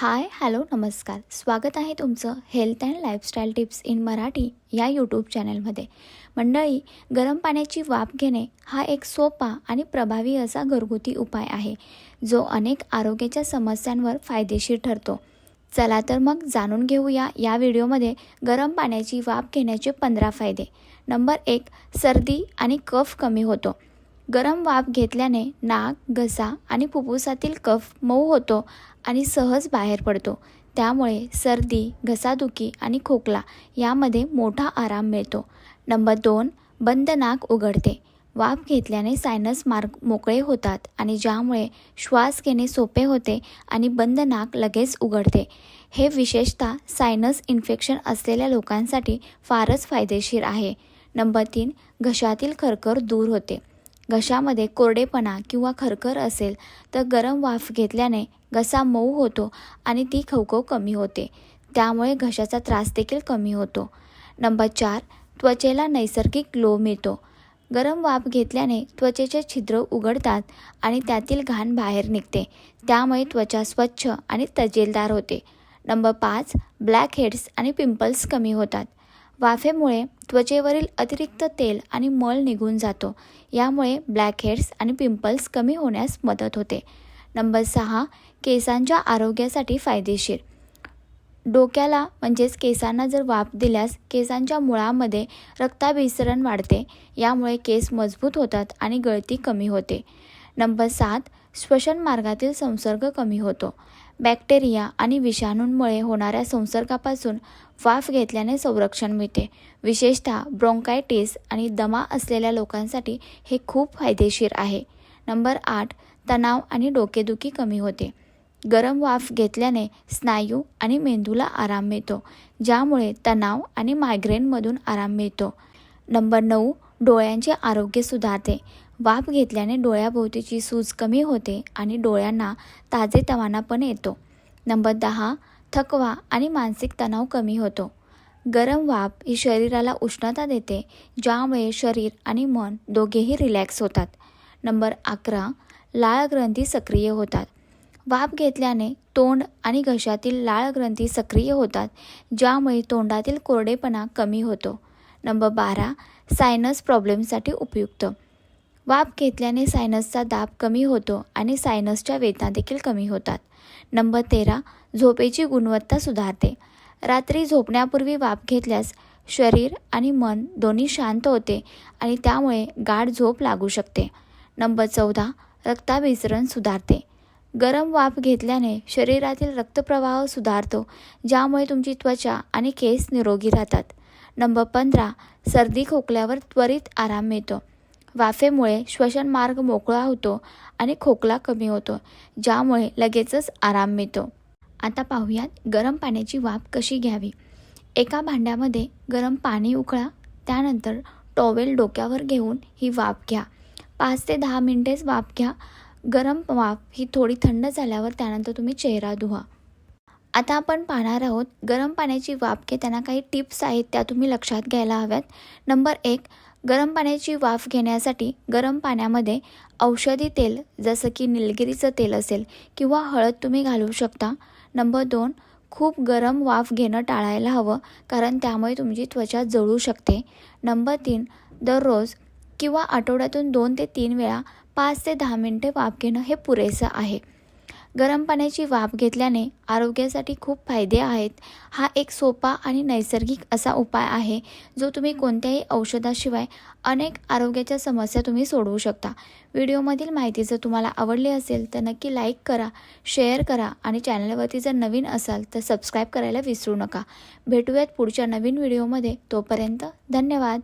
Hi hello नमस्कार. स्वागत आहे तुमचं health and lifestyle tips in Marathi या यूट्यूब चॅनलमध्ये मंडळी गरम पाण्याची वाफ घेणे हा एक सोपा आणि प्रभावी असा घरगुती उपाय आहे जो अनेक आरोग्याच्या समस्यांवर फायदेशीर ठरतो. चला तर मग जाणून घेऊया या व्हिडिओमध्ये गरम पाण्याची वाफ घेण्याचे पंधरा फायदे. नंबर एक सर्दी आणि कफ कमी होतो. गरम वाफ घेतल्याने नाक घसा आणि फुफ्फुसातील कफ मऊ होतो आणि सहज बाहेर पडतो. त्यामुळे सर्दी घसादुखी आणि खोकला यामध्ये मोठा आराम मिळतो. नंबर दोन बंद नाक उघडते. वाफ घेतल्याने सायनस मार्ग मोकळे होतात आणि ज्यामुळे श्वास घेणे सोपे होते आणि बंद नाक लगेच उघडते. हे विशेषतः सायनस इन्फेक्शन असलेल्या लोकांसाठी फारच फायदेशीर आहे. नंबर तीन घशातील खरखर दूर होते. घशामध्ये कोरडेपणा किंवा खरखर असेल तर गरम वाफ घेतल्याने घसा मऊ होतो आणि ती खवखव कमी होते. त्यामुळे घशाचा त्रास देखील कमी होतो. नंबर चार त्वचेला नैसर्गिक ग्लो मिळतो. गरम वाफ घेतल्याने त्वचेचे छिद्र उघडतात आणि त्यातील घाण बाहेर निघते. त्यामुळे त्वचा स्वच्छ आणि तजेलदार होते. नंबर पाच ब्लॅक हेड्स आणि पिंपल्स कमी होतात. वाफेमुळे त्वचेवरील अतिरिक्त तेल आणि मल निघून जातो. यामुळे ब्लॅक हेड्स आणि पिंपल्स कमी होण्यास मदत होते. नंबर सहा केसांच्या आरोग्यासाठी फायदेशीर. डोक्याला म्हणजेच केसांना जर वाफ दिल्यास केसांच्या मुळामध्ये रक्ताभिसरण वाढते. यामुळे केस मजबूत होतात आणि गळती कमी होते. नंबर सात श्वसन मार्गातील संसर्ग कमी होतो. बॅक्टेरिया आणि विषाणूंमुळे होणाऱ्या संसर्गापासून वाफ घेतल्याने संरक्षण मिळते. विशेषतः ब्रोंकायटिस आणि दमा असलेल्या लोकांसाठी हे खूप फायदेशीर आहे. नंबर आठ तणाव आणि डोकेदुखी कमी होते. गरम वाफ घेतल्याने स्नायू आणि मेंदूला आराम मिळतो ज्यामुळे तणाव आणि मायग्रेनमधून आराम मिळतो. नंबर नऊ डोळ्यांचे आरोग्य सुधारते. वाफ घेतल्याने डोळ्याभोवतीची सूज कमी होते आणि डोळ्यांना ताजेतवाना पण येतो. नंबर दहा थकवा आणि मानसिक तणाव कमी होतो. गरम वाफ ही शरीराला उष्णता देते ज्यामुळे शरीर आणि मन दोघेही रिलॅक्स होतात. नंबर अकरा लाळ ग्रंथी सक्रिय होतात. वाफ घेतल्याने तोंड आणि घशातील लाळ ग्रंथी सक्रिय होतात ज्यामुळे तोंडातील कोरडेपणा कमी होतो. नंबर बारा सायनस प्रॉब्लेमसाठी उपयुक्त. वाफ घेतल्याने सायनसचा दाब कमी होतो आणि सायनसच्या वेदना देखील कमी होतात. नंबर तेरा झोपेची गुणवत्ता सुधारते. रात्री झोपण्यापूर्वी वाफ घेतल्यास शरीर आणि मन दोन्ही शांत होते आणि त्यामुळे गाढ झोप लागू शकते. नंबर चौदा रक्ताभिसरण सुधारते. गरम वाफ घेतल्याने शरीरातील रक्तप्रवाह सुधारतो ज्यामुळे तुमची त्वचा आणि केस निरोगी राहतात. नंबर पंधरा सर्दी खोकल्यावर त्वरित आराम मिळतो. वाफेमुळे श्वसनमार्ग मोकळा होतो आणि खोकला कमी होतो ज्यामुळे लगेचच आराम मिळतो. आता पाहूयात गरम पाण्याची वाफ कशी घ्यावी? एका भांड्यामध्ये गरम पाणी उकळा त्यानंतर टॉवेल डोक्यावर घेऊन ही वाफ घ्या. पाच ते दहा मिनटेच वाफ घ्या. गरम वाफ ही थोडी थंड झाल्यावर त्यानंतर तुम्ही चेहरा धुवा. आता आपण पाहणार आहोत गरम पाण्याची वाफ घेताना काही टिप्स आहेत त्या तुम्ही लक्षात घ्यायला हव्यात. नंबर एक गरम पाण्याची वाफ घेण्यासाठी गरम पाण्यामध्ये औषधी तेल जसं की निलगिरीचं तेल असेल किंवा हळद तुम्ही घालू शकता. नंबर दोन खूप गरम वाफ घेणं टाळायला हवं कारण त्यामुळे तुमची त्वचा जळू शकते. नंबर तीन दररोज किंवा आठवड्यातून दोन ते तीन वेळा पाच ते दहा मिनटे वाफ घेणं हे पुरेसं आहे. गरम पाण्याची वाफ घेतल्याने आरोग्यासाठी खूप फायदे आहेत. हा एक सोपा आणि नैसर्गिक असा उपाय आहे जो तुम्ही कोणत्याही औषधाशिवाय अनेक आरोग्याच्या समस्या तुम्ही सोडवू शकता. व्हिडिओमधील माहिती जर तुम्हाला आवडली असेल तर नक्की लाईक करा शेअर करा आणि चॅनलवरती जर नवीन असाल तर सबस्क्राईब करायला विसरू नका. भेटूयात पुढच्या नवीन व्हिडिओमध्ये. तोपर्यंत धन्यवाद.